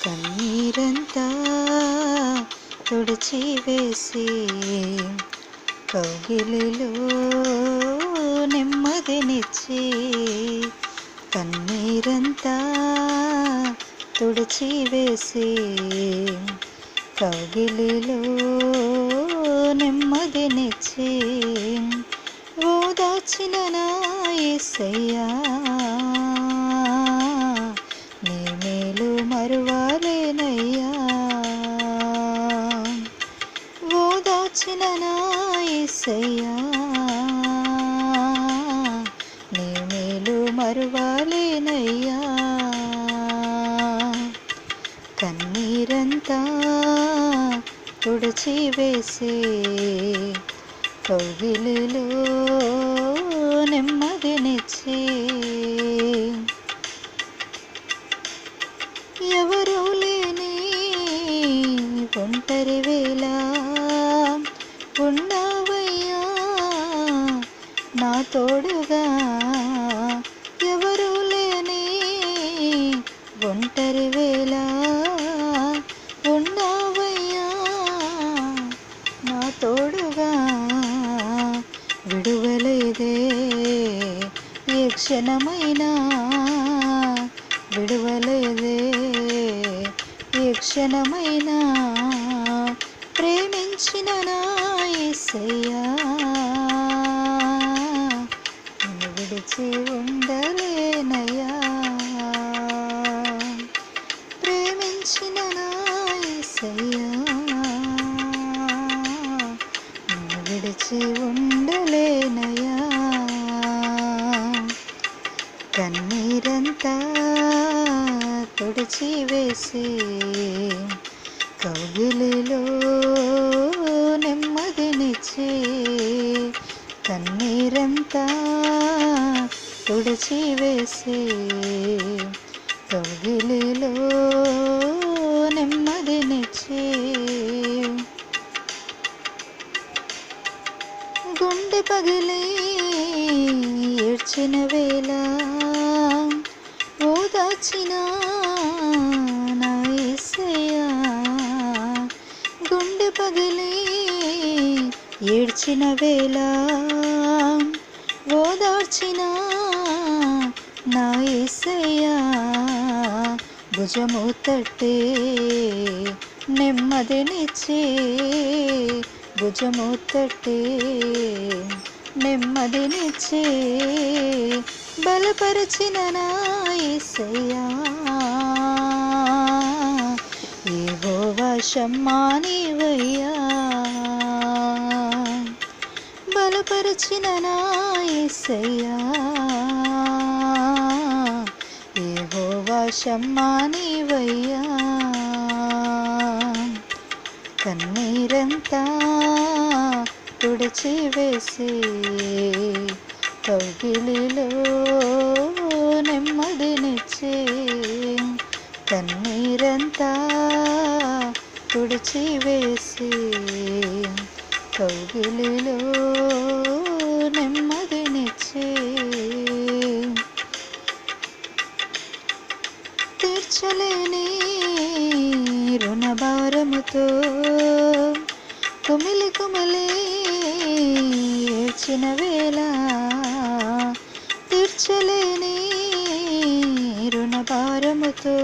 కన్నీరంతా తుడిచి వేసి కౌగిలిలో నెమ్మదినిచ్చి కన్నీరంతా తుడిచి వేసి కౌగిలిలో నెమ్మదినిచ్చి ఓదాచిన నా ఏసయ్యా యేసయ్యా నీ మేలు మరువాలేనయ్యా. కన్నీరంతా తుడిచి వేసే కౌగిలిలో నెమ్మదినిచ్చి ఎవరూ లేని ఒంటరి వేళ ఉన్నావయ్యా తోడుగా ఎవరూ లేని ఒంటరి వేళ ఉన్నావయ్యా. నా తోడుగా విడువలేదే ఏ క్షణమైనా. విడువలేదే ఏ క్షణమైనా. ప్రేమించిన నా యేసయ్యా నిలిచి ఉండలేనయ్యా. ప్రేమించిన నాయసయ్యా విడిచి ఉండలేనయ్యా. కన్నీరంతా తుడిచి వేసి కౌగిలిలో నెమ్మదినిచ్చి కన్నీరంతా తుడిచి వేసి కౌగిలిలో నెమ్మదినిచ్చి గుండె పగిలి ఏడ్చిన వేళ ఓదాచిన నా గుండె పగిలి ఏడ్చిన వేళ ఓదార్చిన భుజము తట్టే నెమ్మదినిచ్చి భుజము తట్టే నెమ్మదినిచ్చి బలపరచిన నాయసయ్యా ఏవో వశమ్మానివయ్యా బలపరచిన నాయసయ్యా యేసయ్యా ఏవో కన్నీరంతా తుడిచి వేసి కౌగిలిలో నెమ్మదినిచ్చి కన్నీరంతా తుడిచి వేసి కౌగిలిలో నెమ్మదినిచ్చి వచ్చిన వేళ తీర్చలేని రుణభారముతో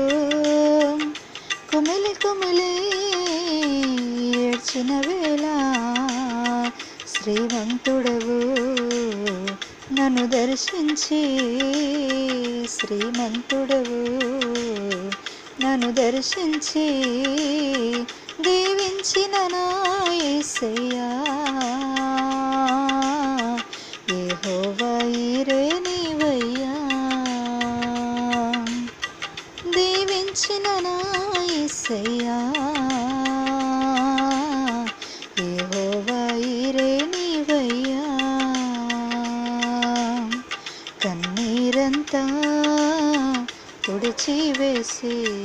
కుమిలి కుమిలి ఏడ్చిన వేళ శ్రీమంతుడవు నన్ను దర్శించి శ్రీమంతుడవు నన్ను దర్శించి దీవించిన నా యేసయ్యా నీవయ్యా. దీవించిన నా యేసయ్యా యెహోవా నీవయ్యా. కన్నీరంతా తుడిచి వేసి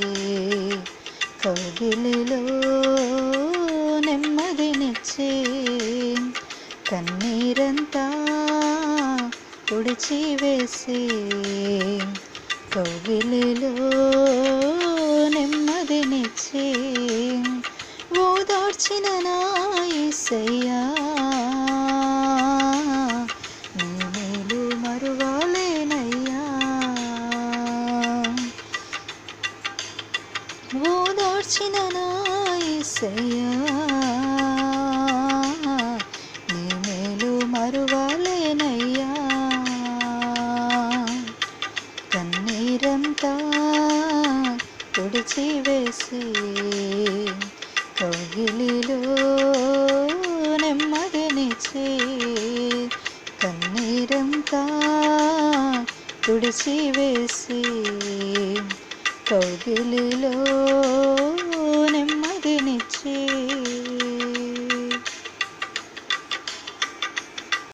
కౌగిలిలో నెమ్మదినిచ్చి కన్నీరంతా పొడిచి వేసి కౌగిలిలో నెమ్మదినిచ్చి ఓదార్చిన నా ఈసయ్యా నీ మేలు మరువాలేనయ్యా. ఓదార్చిన నా ఈసయ్యా చేసే కౌగిలిలో నెమ్మదినిచే కన్నీరంతా తుడిచి వేసి కౌగిలిలో నెమ్మదినిచ్చే